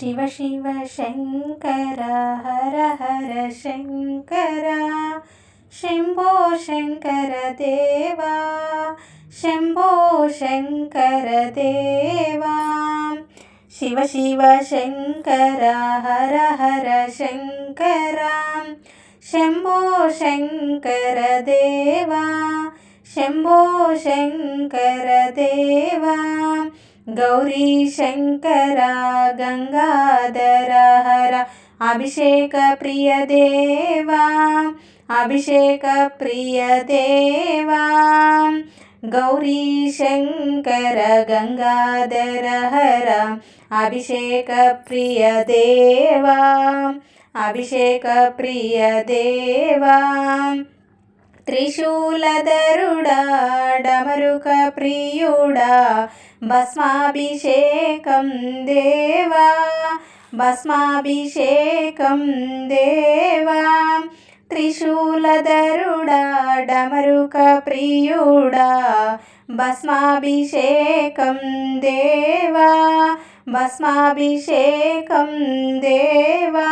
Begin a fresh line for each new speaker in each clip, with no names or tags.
शिव शिव शङ्कर हर हर शङ्कर। शम्भो शङ्करदेवा शंभोशङ्करदेवा शिव शिव शङ्कर हर हर शङ्कर। शम्भो शङ्करदेवा शंभोशङ्करदेवा గౌరీ శంకర గంగాధర హర అభిషేక ప్రియ దేవా అభిషేక ప్రియ దేవా గౌరీ శంకర గంగాధర హర అభిషేక ప్రియ దేవా అభిషేక ప్రియ దేవా త్రిశూలధరుడా డమరుక ప్రియుడా భస్మాభిషేకం దేవా భస్మాభిషేకం దేవా. త్రిశూలధరుడా డమరుక ప్రియుడా భస్మాభిషేకం దేవా భస్మాభిషేకం దేవా.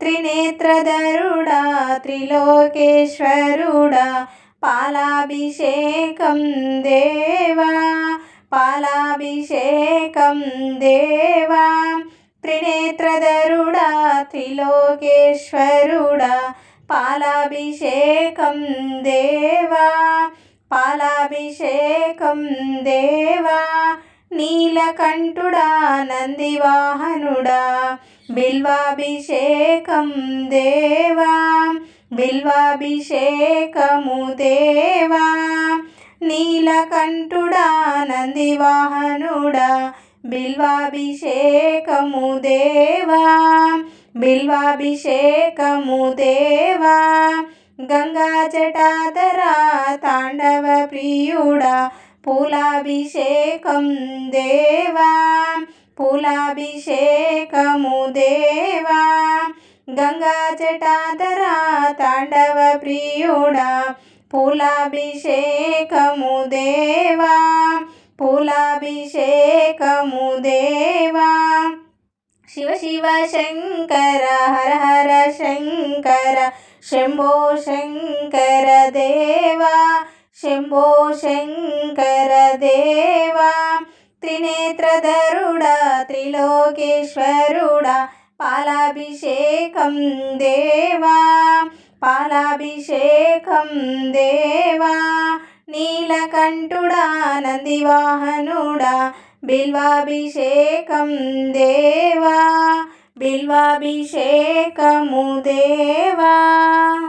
త్రినేత్రధరుడా త్రిలోకేశ్వరుడా పాలాభిషేకం దేవా పాలాభిషేకం దేవా. త్రినేత్రధరుడా త్రిలోకేశ్వరుడా పాలాభిషేకం దేవా పాలాభిషేకం దేవా. నీలకంఠుడా నందివాహనుడా బిల్వాభిషేకం దేవా బిల్వాభిషేకము దేవా. నీలకంఠుడా నందివాహనుడా బిల్వాభిషేకము దేవా. బిల్వాభిషేకము దేవా. గంగా జటాధరా తాండవ ప్రియుడా పూలాభిషేకం దేవా. పూలాభిషేకము దేవా. గంగా జటాధరా తాండవ ప్రియుడా. పూలాభిషేకము దేవా. పూలాభిషేకము దేవా. శివ శివ శంకర హర హర శంకర శంభో శంకర దేవా. శంభో శంకర దేవా. త్రినేత్రధరుడా త్రిలోకేశ్వరుడా పాలాభిషేకం దేవా పాలాభిషేకం దేవా. నీలకంఠుడా నందివాహనుడా బిల్వాభిషేకం దేవా బిల్వాభిషేకము దేవా.